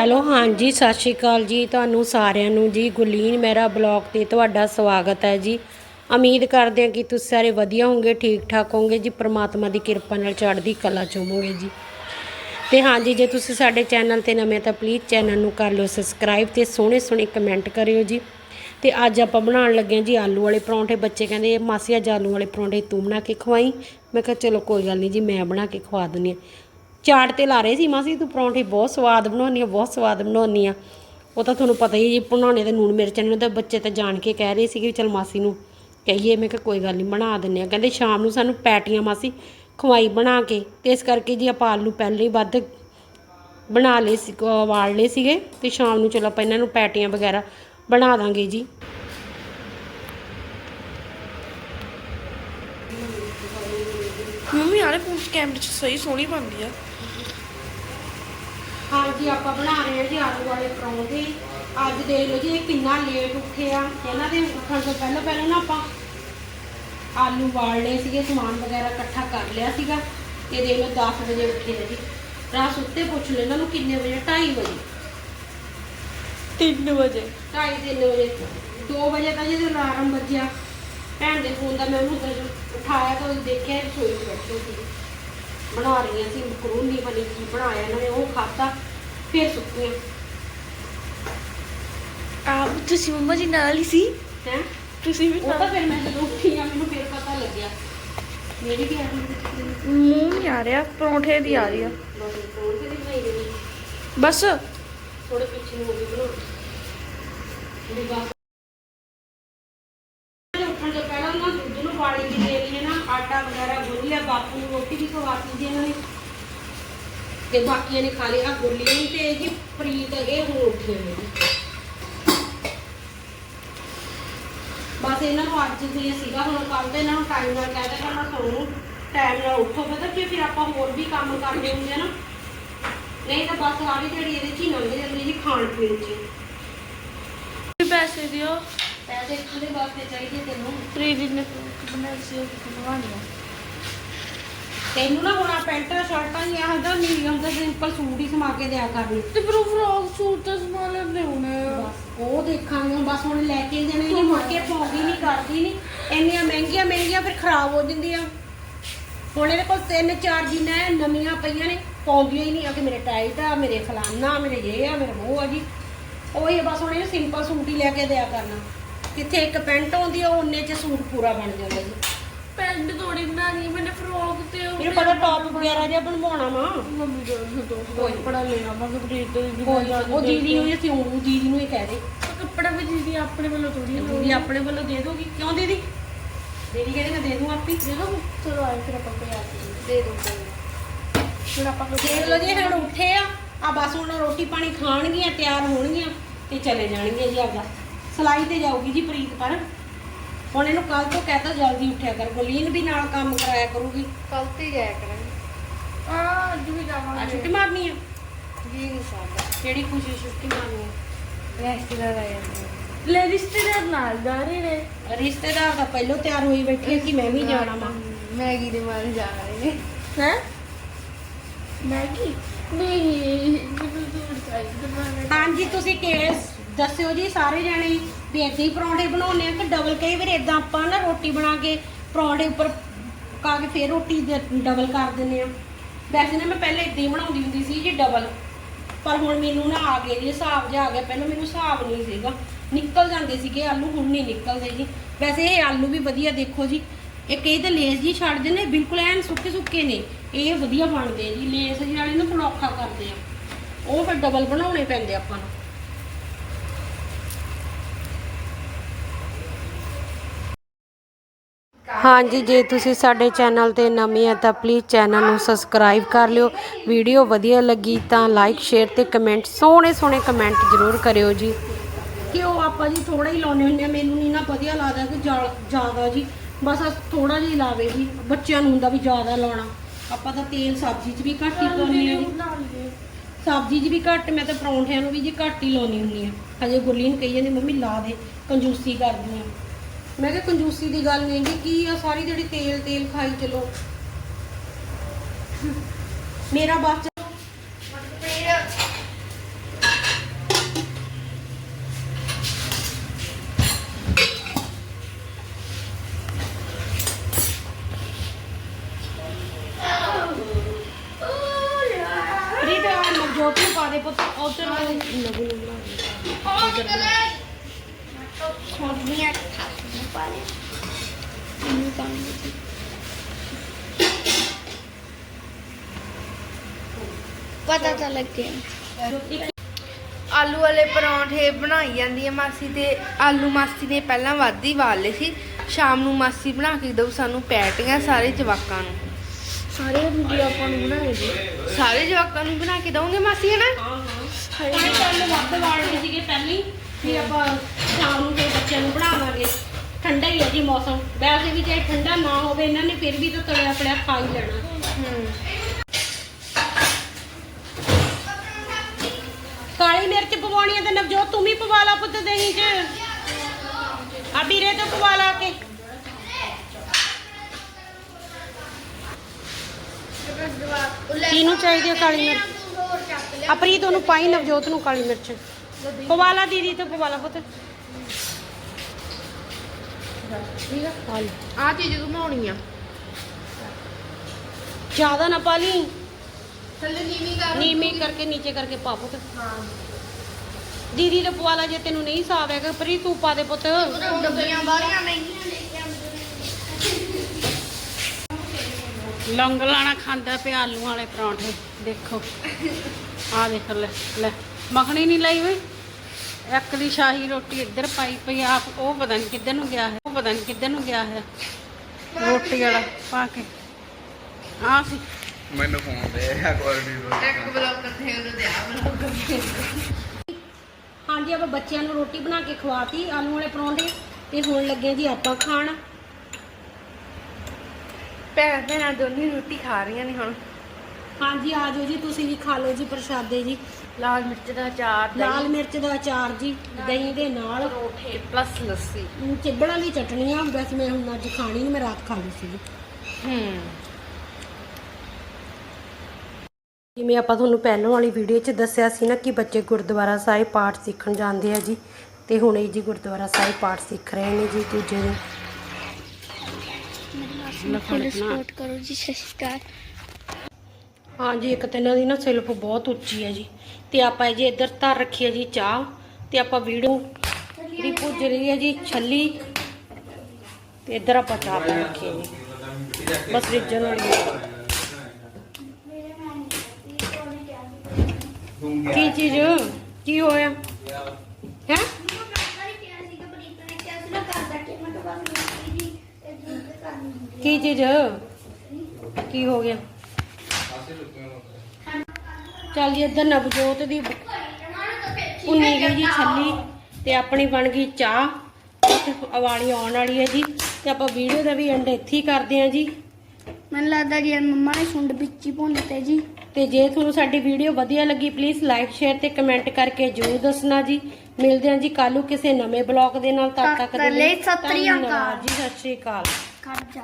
Hello, ਹਾਂਜੀ, ਸਤਿ ਸ਼੍ਰੀ ਅਕਾਲ ਜੀ ਤੁਹਾਨੂੰ ਸਾਰਿਆਂ ਨੂੰ ਜੀ। ਗੁਲੀਨ ਮੇਰਾ ਬਲੌਗ ਤੇ ਤੁਹਾਡਾ ਸਵਾਗਤ ਹੈ ਜੀ। ਉਮੀਦ ਕਰਦੇ ਹਾਂ ਕਿ ਤੁਸੀਂ ਸਾਰੇ ਵਧੀਆ ਹੋਵੋਗੇ ਠੀਕ ਠਾਕ ਹੋਵੋਗੇ ਜੀ। ਪ੍ਰਮਾਤਮਾ ਦੀ ਕਿਰਪਾ ਨਾਲ ਚੜ੍ਹਦੀ ਕਲਾ ਚ ਹੋਵੋਗੇ ਜੀ। ਤੇ ਹਾਂਜੀ, ਜੇ ਤੁਸੀਂ ਸਾਡੇ ਚੈਨਲ ਤੇ ਨਵੇਂ ਤਾਂ ਪਲੀਜ਼ ਚੈਨਲ ਨੂੰ ਕਰ ਲਓ ਸਬਸਕ੍ਰਾਈਬ ਤੇ ਸੋਹਣੇ ਸੋਹਣੇ ਕਮੈਂਟ ਕਰਿਓ ਜੀ। ਤੇ ਅੱਜ ਆਪਾਂ ਬਣਾਉਣ ਲੱਗੇ ਹਾਂ ਜੀ ਆਲੂ ਵਾਲੇ ਪਰੌਂਠੇ। ਬੱਚੇ ਕਹਿੰਦੇ, ਮਾਸੀ ਅੱਜ ਆਲੂ ਵਾਲੇ ਪਰੌਂਠੇ ਤੂੰ ਬਣਾ ਕੇ ਖਵਾਈ? ਮੈਂ ਕਿਹਾ, ਚਲੋ ਕੋਈ ਗੱਲ ਨਹੀਂ ਜੀ, ਮੈਂ ਬਣਾ ਕੇ ਖਵਾ ਦਿੰਦੀ ਹਾਂ। ਚਾਟ ਤੇ ਲਾ ਰਹੇ ਸੀ ਮਾਸੀ, ਤੂੰ ਪਰੌਂਠੇ ਬਹੁਤ ਸਵਾਦ ਬਣਾਉਣੀ ਆ, ਬਹੁਤ ਸਵਾਦ ਬਣਾਉਣੀ ਆ। ਉਹ ਤਾਂ ਤੁਹਾਨੂੰ ਪਤਾ ਹੀ ਹੈ ਜੀ ਬਣਾਉਣੇ ਤੇ ਨੂਣ ਮਿਰਚ ਨਹੀਂ ਤਾਂ ਬੱਚੇ ਤਾਂ ਜਾਣ ਕੇ ਕਹਿ ਰਹੇ ਸੀਗੇ ਵੀ ਚਲ ਮਾਸੀ ਨੂੰ ਕਹੀਏ, ਮੈਂ ਕਿਹਾ ਕੋਈ ਗੱਲ ਨਹੀਂ ਬਣਾ ਦਿੰਨੇ ਆ। ਕਹਿੰਦੇ ਸ਼ਾਮ ਨੂੰ ਸਾਨੂੰ ਪੈਟੀਆਂ ਮਾਸੀ ਖਵਾਈ ਬਣਾ ਕੇ, ਤੇ ਇਸ ਕਰਕੇ ਜੀ ਆਪਾਂ ਆਲੂ ਪਹਿਲਾਂ ਹੀ ਵੱਧ ਬਣਾ ਲਏ ਸੀ, ਅਹ ਵਾਲ ਲਏ ਸੀਗੇ, ਤੇ ਸ਼ਾਮ ਨੂੰ ਚਲੋ ਆਪਾਂ ਇਹਨਾਂ ਨੂੰ ਪੈਟੀਆਂ ਵਗੈਰਾ ਬਣਾ ਦਾਂਗੇ ਜੀ। ਮੰਮੀ ਆਲੇ ਪੂਛ ਕੈਮਰੇ 'ਚ ਸਹੀ ਸੋਹਣੀ ਬਣਦੀ ਆ। ਹਾਂਜੀ ਆਪਾਂ ਬਣਾ ਰਹੇ ਹਾਂ ਜੀ ਆਲੂ ਵਾਲੇ ਪਰੌਂਠੇ। ਅੱਜ ਦੇਖ ਲਓ ਜੀ ਇਹ ਕਿੰਨਾ ਲੇਟ ਉੱਠੇ ਆ। ਇਹਨਾਂ ਦੇ ਉੱਠਣ ਤੋਂ ਪਹਿਲਾਂ ਪਹਿਲਾਂ ਨਾ ਆਪਾਂ ਆਲੂ ਵਾਲ ਲਏ ਸੀਗੇ ਸਮਾਨ ਵਗੈਰਾ ਇਕੱਠਾ ਕਰ ਲਿਆ ਸੀਗਾ। ਤੇ ਦੇਖ ਲਓ 10 ਵਜੇ ਉੱਠੇ ਆ ਜੀ। ਰਾਤ ਸੁੱਤੇ ਪੁੱਛ ਲਓ ਇਹਨਾਂ ਨੂੰ ਕਿੰਨੇ ਵਜੇ? 2:30 ਵਜੇ। 3 ਵਜੇ। 2:30 3 ਵਜੇ। 2 ਵਜੇ ਤਾਂ ਜਦੋਂ ਅਲਾਰਮ ਵੱਜਿਆ। ਭੈਣ ਦੇ ਫੋਨ ਦਾ ਮੈਂ ਉਹਨੂੰ ਉਠਾਇਆ ਤਾਂ ਦੇਖਿਆ ਰਸੋਈ 'ਚ ਬੈਠੇ ਸੀ। ਬਣਾ ਰਹੀਆਂ ਸੀ ਮਕਰੂਨੀ ਪਨੀ ਕੀ ਬਣਾਇਆ ਇਹਨਾਂ ਨੇ ਉਹ ਖਾਧਾ ਫਿਰ ਸੁੱਤੀਆਂ ਆਪ ਤੁਸੀਂ ਮੰਮਾ ਜੀ ਨਾਲ ਹੀ ਸੀ? ਹੈ? ਤੁਸੀਂ ਵੀ ਉਹ ਤਾਂ ਫਿਰ ਮੈਂ ਜਦੋਂ ਉੱਠੀ ਆ ਮੈਨੂੰ ਫਿਰ ਪਤਾ ਲੱਗਿਆ। ਮੇਰੀ ਵੀ ਆਹੀ ਮੂੰਹ ਨਹੀਂ ਆ ਰਿਹਾ ਪਰੌਂਠੇ ਦੀ ਆ ਰਹੀ ਆ। ਦੇ ਬਸ। ਥੋੜੇ ਪਿੱਛੇ ਨੂੰ ਹੋ ਗਈ ਬਣਾ ਵੀ ਬਸ ਉੱਠਣ ਤੋਂ ਪਹਿਲਾਂ ਨਾ ਦੁੱਧ ਨੂੰ ਪਾਣੀ ਵੀ ਦੇ ਲਈ ਨਾ ਵਗੈਰਾ ਗੁੰਨ ਲਿਆ, ਬਾਪੂ ਨੂੰ ਰੋਟੀ ਵੀ ਖਵਾਤੀ ਜੀ ਇਹਨਾਂ ਨੇ। ਤੇ ਬਾਕੀਆਂ ਨੇ ਖਾ ਲਿਆ ਗੁਰਲੀਨ ਤੇ ਜੀ ਪ੍ਰੀਤ ਇਹ ਹੁਣ ਉੱਠੇ ਨੇ ਬਸ ਇਹਨਾਂ ਨੂੰ ਅੱਜ ਦੇ ਸੀਗਾ, ਹੁਣ ਕੱਲ ਤੇ ਇਹਨਾਂ ਨੂੰ ਟਾਈਮ ਨਾਲ ਕਹਿ ਦਿੱਤਾ ਮੈਂ ਤੁਹਾਨੂੰ। ਟਾਈਮ ਨਾਲ ਉੱਠੋ, ਪਤਾ ਕਿ, ਫਿਰ ਆਪਾਂ ਹੋਰ ਵੀ ਕੰਮ ਕਰਦੇ ਹੁੰਦੇ ਆ ਨਾ। ਨਹੀਂ ਤਾਂ ਬਸ ਸਾਰੀ ਦਿਹਾੜੀ ਇਹਦੇ 'ਚ ਹੀ ਲੰਘ ਜਾਂਦੀ ਜੀ ਖਾਣ ਪੀਣ 'ਚ। ਪੈਸੇ ਦਿਓ। ਪੈਸੇ ਕਿਹਦੇ ਵਾਸਤੇ ਚਾਹੀਦੇ ਤੈਨੂੰ। ਪ੍ਰੀਤੀ ਨੇ ਸੀ ਤੈਨੂੰ ਹੁਣ ਆ ਪੈਂਟਾਂ ਸ਼ਰਟਾਂ ਹੀ ਆਹ ਦਾ ਮੀਡੀਅਮ ਦਾ ਸਿੰਪਲ ਸੂਟ ਹੀ ਸਮਾ ਕੇ ਦਿਆ ਕਰਨੀ ਤੇ ਪਰ ਫਰੋਕ ਸੂਟ ਤਾਂ ਸਮਾ ਲੈਂਦੇ ਹੁਣ ਬਸ ਉਹ ਦੇਖਾਂਗੇ ਹੁਣ ਬਸ ਹੁਣ ਲੈ ਕੇ ਜਾਣੇ ਜੀ ਮੁੜ ਕੇ ਪਾਉਂਦੀ ਨਹੀਂ ਕਰਦੀ ਨਹੀਂ ਇੰਨੀਆਂ ਮਹਿੰਗੀਆਂ ਮਹਿੰਗੀਆਂ ਫਿਰ ਖਰਾਬ ਹੋ ਜਾਂਦੀਆਂ। ਹੁਣ ਇਹਦੇ ਕੋਲ ਤਿੰਨ ਚਾਰ ਜੀਨਾਂ ਐ ਨਵੀਆਂ ਪਈਆਂ ਨੇ ਪਾਉਂਦੀਆਂ ਹੀ ਨਹੀਂ ਆ ਕਿ ਮੇਰੇ ਟਾਈਟ ਆ ਮੇਰੇ ਫਲਾਨਾ ਮੇਰੇ ਇਹ ਆ ਮੇਰੇ ਉਹ ਆ ਜੀ। ਉਹੀ ਬਸ ਹੁਣ ਇਹ ਸਿੰਪਲ ਸੂਟ ਹੀ ਲੈ ਕੇ ਦਿਆ ਕਰਨਾ। ਕਿੱਥੇ ਇੱਕ ਪੈਂਟ ਆਉਂਦੀ ਆ ਉਹਨੇ ਚ ਸੂਟ ਪੂਰਾ ਬਣ ਜਾਂਦਾ ਜੀ। ਪੈਂਟ ਥੋੜੀ ਬਣਾਣੀ ਮੈਨੇ ਫਰੋਕ ਤੇ ਉਹ ਇਹਨੂੰ ਪਤਾ ਟੌਪ ਵਗੈਰਾ ਜਿਹਾ ਬਣਵਾਉਣਾ ਵਾ। ਮੰਮੀ ਦਾ ਕੋਈ ਪੜਾ ਲੈਣਾ ਮੈਂ ਪ੍ਰੀਤ ਦੀ ਕੋਈ ਉਹ ਦੀਦੀ ਨੂੰ ਅਸੀਂ ਉਹ ਦੀਦੀ ਨੂੰ ਹੀ ਕਹਿ ਦੇ। ਕੱਪੜਾ ਵੀ ਦੀਦੀ ਆਪਣੇ ਵੱਲੋਂ ਥੋੜੀ ਦੀਦੀ ਆਪਣੇ ਵੱਲੋਂ ਦੇ ਦੋਗੀ। ਕਿਉਂ ਦੀਦੀ? ਦੀਦੀ ਕਹਿੰਦੇ ਮੈਂ ਦੇ ਦੂੰ ਆਪੀ। ਦੇ ਦੋ। ਚਲੋ ਆਏ ਫਿਰ ਆਪਾਂ ਪਿਆ ਦੇ ਦੋ ਫਿਰ ਆਪਾਂ ਦੇਖ ਲਓ ਜੀ ਹੁਣ ਉੱਠੇ ਆ। ਆ ਬਸ ਹੁਣ ਰੋਟੀ ਪਾਣੀ ਖਾਣਗੀਆਂ ਤਿਆਰ ਹੋਣਗੀਆਂ ਤੇ ਚਲੇ ਜਾਣਗੀਆਂ ਜੀ ਆਪਦਾ। ਸਲਾਈ ਤੇ ਜਾਊਗੀ ਜੀ ਪ੍ਰੀਤ ਪਰ। ਹੁਣ ਇਹਨੂੰ ਕੱਲ ਤੋਂ ਕਹਤਾ ਜਲਦੀ ਉੱਠਿਆ ਕਰ। ਗੁਲੀਨ ਵੀ ਨਾਲ ਕੰਮ ਕਰਾਇਆ ਕਰੂਗੀ। ਕੱਲ ਤੇ ਜਾਇਆ ਕਰਾਂਗੇ। ਆ ਅੱਜ ਵੀ ਆ ਜਾਵਾਂਗੇ ਛੁੱਟੀ ਮਾਰਨੀ ਆ? ਜੀ ਇਨਸ਼ਾਅੱਲਾ। ਕਿਹੜੀ ਖੁਸ਼ੀ ਛੁੱਟੀ ਮਾਰਨੀ ਆ? ਰਿਸ਼ਤੇਦਾਰ ਆਏ ਨੇ ਲੈ ਰਿਸ਼ਤੇਦਾਰ ਨਾਲ ਜਾ ਰਹੇ ਨੇ। ਰਿਸ਼ਤੇਦਾਰ ਤਾਂ ਪਹਿਲਾਂ ਤਿਆਰ ਹੋਈ ਬੈਠੀ ਆ ਕਿ ਮੈਂ ਵੀ ਜਾਣਾ ਵਾ। ਮੈਗੀ ਦੇ ਮਾਰੇ ਜਾ ਰਹੇ ਨੇ। ਹੈ? ਮੈਗੀ? ਨਹੀਂ। ਮੈਨੂੰ ਦੂਰ ਚਾਹੀਦਾ ਹਾਂਜੀ ਤੁਸੀਂ ਕੇਸ ਦੱਸਿਓ ਜੀ, ਸਾਰੇ ਜਾਣੇ ਵੀ ਏਦਾਂ ਹੀ ਪਰੌਂਠੇ ਬਣਾਉਣੇ ਆ ਕਿ ਡਬਲ ਕਈ ਵਾਰ ਏਦਾਂ ਆਪਾਂ ਨਾ ਰੋਟੀ ਬਣਾ ਕੇ ਪਰੌਂਠੇ ਉੱਪਰ ਪਕਾ ਕੇ ਫੇਰ ਰੋਟੀ ਡਬਲ ਕਰ ਦਿੰਦੇ ਆ। ਵੈਸੇ ਨਾ ਮੈਂ ਪਹਿਲੇ ਏਦਾਂ ਹੀ ਬਣਾਉਂਦੀ ਹੁੰਦੀ ਸੀ ਜੀ ਡਬਲ ਪਰ ਹੁਣ ਮੈਨੂੰ ਨਾ ਆ ਗਏ ਜੀ, ਹਿਸਾਬ ਜਿਹਾ ਆ ਗਿਆ ਪਹਿਲਾਂ, ਮੈਨੂੰ ਹਿਸਾਬ ਨਹੀਂ ਸੀਗਾ। ਨਿਕਲ ਜਾਂਦੇ ਸੀਗੇ ਆਲੂ, ਹੁਣ ਨਹੀਂ ਨਿਕਲਦੇ ਜੀ। ਵੈਸੇ ਇਹ ਆਲੂ ਵੀ ਵਧੀਆ ਦੇਖੋ ਜੀ, ਇਹ ਕਈ ਤਾਂ ਲੇਸ ਜੀ ਛੱਡ ਦਿੰਦੇ, ਬਿਲਕੁਲ ਐਨ ਸੁੱਕੇ ਸੁੱਕੇ ਨੇ। ਇਹ ਵਧੀਆ ਬਣਦੇ ਆ ਜੀ ਲੇਸ ਜੀ ਵਾਲੇ ਨਾ ਥੋੜਾ ਔਖਾ ਕਰਦੇ ਆ। ਉਹ ਫਿਰ ਡਬਲ ਬਣਾਉਣੇ ਪੈਂਦੇ ਆਪਾਂ ਨੂੰ। ਹਾਂਜੀ ਜੇ ਤੁਸੀਂ ਸਾਡੇ ਚੈਨਲ ਤੇ ਨਵੇਂ ਆ ਤਾਂ ਪਲੀਜ਼ ਚੈਨਲ ਨੂੰ ਸਬਸਕ੍ਰਾਈਬ ਕਰ ਲਿਓ। ਵੀਡੀਓ ਵਧੀਆ ਲੱਗੀ ਤਾਂ ਲਾਈਕ ਸ਼ੇਅਰ ਤੇ ਕਮੈਂਟ ਸੋਹਣੇ ਸੋਹਣੇ ਕਮੈਂਟ ਜ਼ਰੂਰ ਕਰਿਓ ਜੀ। ਕਿਉਂ ਆਪਾਂ ਜੀ ਥੋੜਾ ਹੀ ਲਾਉਨੇ ਹੁੰਦੇ ਆ ਮੈਨੂੰ ਨਹੀਂ ਨਾ ਵਧੀਆ ਲੱਗਦਾ ਕਿ ਜ਼ਿਆਦਾ ਜੀ। ਬਸ ਥੋੜਾ ਜਿਹਾ ਲਾਵੇ ਜੀ ਬੱਚਿਆਂ ਨੂੰ ਹੁੰਦਾ ਵੀ ਜ਼ਿਆਦਾ ਲਾਉਣਾ। ਆਪਾਂ ਤਾਂ ਤੇਲ ਸਬਜ਼ੀ 'ਚ ਵੀ ਘੱਟ ਹੀ ਪਾਉਂਦੇ ਆ ਸਬਜ਼ੀ 'ਚ ਵੀ ਘੱਟ ਮੈਂ ਤਾਂ ਪਰੌਂਠਿਆਂ ਨੂੰ ਵੀ ਜੀ ਘੱਟ ਹੀ ਲਾਉਣੀ ਹੁੰਦੀ ਆ ਹਜੇ ਗੁਰਲੀਨ ਕਹੀ ਜਾਂਦੀ ਮੰਮੀ ਲਾ ਦੇ ਕੰਜੂਸੀ ਕਰਦੀ ਆ ਮੈਂ ਕਿਹਾ ਕੰਜੂਸੀ ਦੀ ਗੱਲ ਨਹੀਂ ਜੀ ਕੀ ਆ ਸਾਰੀ ਜਿਹੜੀ ਤੇਲ ਤੇਲ ਖਾਈ ਚਲੋ? ਮੇਰਾ ਬਸ ਨੂੰ ਪਾ ਦੇ ਪੁੱਤ ਉਧਰ ਨਵੂ ਨੂੰ ਬਣਾ ਦੇ ਛੋਟੀਆਂ ਖਾਸੂ ਪਾ ਲੈ ਇਹਨੂੰ ਕੰਮ ਦੇ ਪਤਾ ਤਾਂ ਲੱਗਿਆ ਆਲੂ ਵਾਲੇ ਪਰੌਂਠੇ ਬਣਾਈ ਜਾਂਦੀ ਹੈ ਮਾਸੀ ਤੇ। ਆਲੂ ਮਾਸੀ ਨੇ ਪਹਿਲਾਂ ਵੱਧ ਹੀ ਵਾਲ ਲਏ ਸੀ। ਸ਼ਾਮ ਨੂੰ ਮਾਸੀ ਬਣਾ ਕੇ ਦਊ ਸਾਨੂੰ ਪੈਟੀਆਂ ਸਾਰੇ ਜਵਾਕਾਂ ਨੂੰ। ਸਾਰੇ ਆਪਾਂ ਨੂੰ ਬਣਾਏ ਜੀ। ਸਾਰੇ ਜਵਾਕਾਂ ਨੂੰ ਬਣਾ ਕੇ ਦਊਂਗੇ ਮਾਸੀ ਹੈ ਨਾ ਹਾਂ ਹਾਂ ਪਾਣੀ ਤਾਂ ਵੱਧ ਵਾੜਦੇ ਸੀਗੇ ਪਹਿਲਾਂ ਹੀ ਫਿਰ ਆਪਾਂ ਸ਼ਾਮ ਨੂੰ ਫਿਰ ਬੱਚਿਆਂ ਨੂੰ ਬਣਾਵਾਂਗੇ। ਠੰਡਾ ਹੀ ਹੈ ਜੀ ਮੌਸਮ। ਵੈਸੇ ਵੀ ਜੇ ਠੰਡਾ ਨਾ ਹੋਵੇ ਇਹਨਾਂ ਨੇ ਫਿਰ ਵੀ ਤਾਂ ਤਲਿਆ ਫੜਿਆ ਖਾ ਹੀ ਲੈਣਾ। ਹੂੰ। ਕਾਲੀ ਮਿਰਚ ਪਵਾਉਣੀ ਹੈ ਤੇ ਨਵਜੋਤ ਤੂੰ ਵੀ ਪਵਾ ਲਾ ਪੁੱਤ ਦਹੀਂ 'ਚ। ਆ ਵੀਰੇ ਤੋਂ ਪਵਾ ਲਾ ਕੇ। ਕਿਹਨੂੰ ਚਾਹੀਦੀ ਹੈ ਕਾਲੀ ਮਿਰਚ? ਆ ਪ੍ਰੀਤ ਉਹਨੂੰ ਪਾਈ ਨਵਜੋਤ ਨੂੰ ਕਾਲੀ ਮਿਰਚ। ਪਵਾ ਲਾ ਦੀਦੀ ਤੋਂ ਪਵਾ ਲਾ ਪੁੱਤ। ਠੀਕ ਆ? ਪਾ ਲਈ। ਆ ਚੀਜ਼ ਘੁਮਾਉਣੀ ਆ। ਜ਼ਿਆਦਾ ਨਾ ਪਾ ਲਈ। ਥੱਲੇ ਨੀਵੀਂ ਕਰ। ਨੀਵੀਂ ਕਰਕੇ ਨੀਚੇ ਕਰਕੇ ਪਾ ਪੁੱਤ। ਦੀਦੀ ਤੋਂ ਪਵਾ ਲਾ ਜੇ ਤੈਨੂੰ ਨਹੀਂ ਸਾਫ਼ ਹੈਗਾ ਪ੍ਰੀਤ ਤੂੰ ਪਾ ਦੇ ਪੁੱਤ। ਡੱਬੀਆਂ ਬਾਹਰੀਆਂ ਮਹਿੰਗੀਆਂ ਲੈ ਕੇ ਆਉਂਦੇ ਲੌਂਗ ਲਾਣਾ ਖਾਂਦਾ ਪਿਆ ਆਲੂ ਵਾਲੇ ਪਰੌਂਠੇ। ਦੇਖੋ। ਆ ਦੇਖ ਲੈ ਲੈ। ਮੱਖਣੀ ਨਹੀਂ ਲਈ ਵੇ ਇੱਕ ਦੀ ਸ਼ਾਹੀ ਰੋਟੀ ਇੱਧਰ ਪਾਈ ਪਈ ਆ ਉਹ ਪਤਾ ਨਹੀਂ ਕਿੱਧਰ ਨੂੰ ਗਿਆ ਹੈ ਉਹ ਪਤਾ ਨਹੀਂ ਕਿੱਧਰ ਨੂੰ ਗਿਆ ਹੈ। ਰੋਟੀ ਵਾਲਾ ਪਾ ਕੇ। ਆ ਸੀ। ਮੈਨੂੰ ਫੋਨ ਦੇ ਆ ਕੁਆਲਿਟੀ ਇੱਕ ਬਲੌਗ ਕਰਦੇ ਉਹਦੇ ਤੇ ਆ ਬਲੌਗ ਹਾਂਜੀ ਆਪਾਂ ਬੱਚਿਆਂ ਨੂੰ ਰੋਟੀ ਬਣਾ ਕੇ ਖਵਾਤੀ ਆਲੂ ਵਾਲੇ ਪਰੌਂਠੇ ਤੇ ਹੁਣ ਲੱਗੇ ਜੀ ਆਪਾਂ ਖਾਣ। ਭੈਣ ਭੈਣਾਂ ਦੋਨੇ ਰੋਟੀ ਖਾ ਰਹੀਆਂ ਨੇ ਹੁਣ। ਹਾਂਜੀ ਆ ਜਾਓ ਜੀ ਤੁਸੀਂ ਵੀ ਖਾ ਲਓ ਜੀ ਪ੍ਰਸ਼ਾਦੇ ਜੀ। ਲਾਲ ਮਿਰਚ ਦਾ ਅਚਾਰ ਲਾਲ ਮਿਰਚ ਦਾ ਅਚਾਰ ਜੀ ਦਹੀਂ ਦੇ ਨਾਲ। ਪਰੋਠੇ ਪਲੱਸ ਲੱਸੀ। ਚਿੱਬੜਾਂ ਦੀ ਚਟਣੀ ਆ ਵੈਸੇ ਮੈਂ ਹੁਣ ਅੱਜ ਖਾਣੀ ਨਹੀਂ ਮੈਂ ਰਾਤ ਖਾ ਲਈ ਸੀ ਹੂੰ। ਜਿਵੇਂ ਆਪਾਂ ਤੁਹਾਨੂੰ ਪਹਿਲਾਂ ਵਾਲੀ ਵੀਡੀਓ 'ਚ ਦੱਸਿਆ ਸੀ ਨਾ ਕਿ ਬੱਚੇ ਗੁਰਦੁਆਰਾ ਸਾਹਿਬ ਪਾਠ ਸਿੱਖਣ ਜਾਂਦੇ ਆ ਜੀ ਤੇ ਹੁਣ ਇਹ ਜੀ ਗੁਰਦੁਆਰਾ ਸਾਹਿਬ ਪਾਠ ਸਿੱਖ ਰਹੇ ਨੇ ਜੀ ਦੂਜੇ ਦਿਨ। ਸਪੋਰਟ ਕਰੋ ਜੀ ਇੱਕ ਤਾਂ ਇਹਨਾਂ ਦੀ ਨਾ ਸਿਲਫ ਬਹੁਤ ਉੱਚੀ ਹੈ ਜੀ। ਤੇ ਆਪਾਂ ਜੀ ਇੱਧਰ ਧਰ ਰੱਖੀ ਹੈ ਜੀ ਚਾਹ ਤੇ ਆਪਾਂ ਵੀਡੀਓ ਦੀ ਭੁੱਜ ਰਹੀ ਹੈ ਜੀ ਛੱਲੀ। ਤੇ ਇੱਧਰ ਆਪਾਂ ਚਾਹ ਪਾ ਰੱਖੀ ਹੈ ਜੀ। ਬਸ ਰਿੱਝਣ ਵਾਲੀ ਹੈ। ਕੀ ਚੀਜ਼? ਕੀ ਹੋਇਆ ਹੈ ਕੀ ਚੀਜ਼? ਕੀ ਹੋ ਗਿਆ? ਚੱਲ ਜੀ ਇੱਧਰ ਨਵਜੋਤ ਦੀ ਉੰਨੀ ਗਈ ਜੀ ਛੱਲੀ ਤੇ ਆਪਣੀ ਬਣ ਗਈ ਚਾਹ। ਅਵਾਲੀ ਆਉਣ ਵਾਲੀ ਹੈ ਜੀ ਤੇ ਆਪਾਂ ਵੀਡੀਓ ਦਾ ਵੀ ਐਂਡ ਇੱਥੇ ਹੀ ਕਰਦੇ ਹਾਂ ਜੀ। ਮੈਨੂੰ ਲੱਗਦਾ ਜੀ ਮੰਮਾ ਨੇ ਸੁੰਡ ਵਿੱਚ ਹੀ ਭੁੰਨ ਦਿੱਤੇ ਜੀ। ਤੇ ਜੇ ਤੁਹਾਨੂੰ ਸਾਡੀ ਵੀਡੀਓ ਵਧੀਆ ਲੱਗੀ ਪਲੀਜ਼ ਲਾਈਕ ਸ਼ੇਅਰ ਤੇ ਕਮੈਂਟ ਕਰਕੇ ਜਰੂਰ ਦੱਸਣਾ ਜੀ। ਮਿਲਦੇ ਹਾਂ ਜੀ ਕੱਲ੍ਹ ਨੂੰ ਕਿਸੇ ਨਵੇਂ ਬਲੌਗ ਦੇ ਨਾਲ। ਤਦ ਤੱਕ ਦੇ ਲਈ ਸਤਿ ਸ੍ਰੀ ਅਕਾਲ। ਜੀ ਸਤਿ ਸ਼੍ਰੀ ਅਕਾਲ। ਕਰ ਜਾ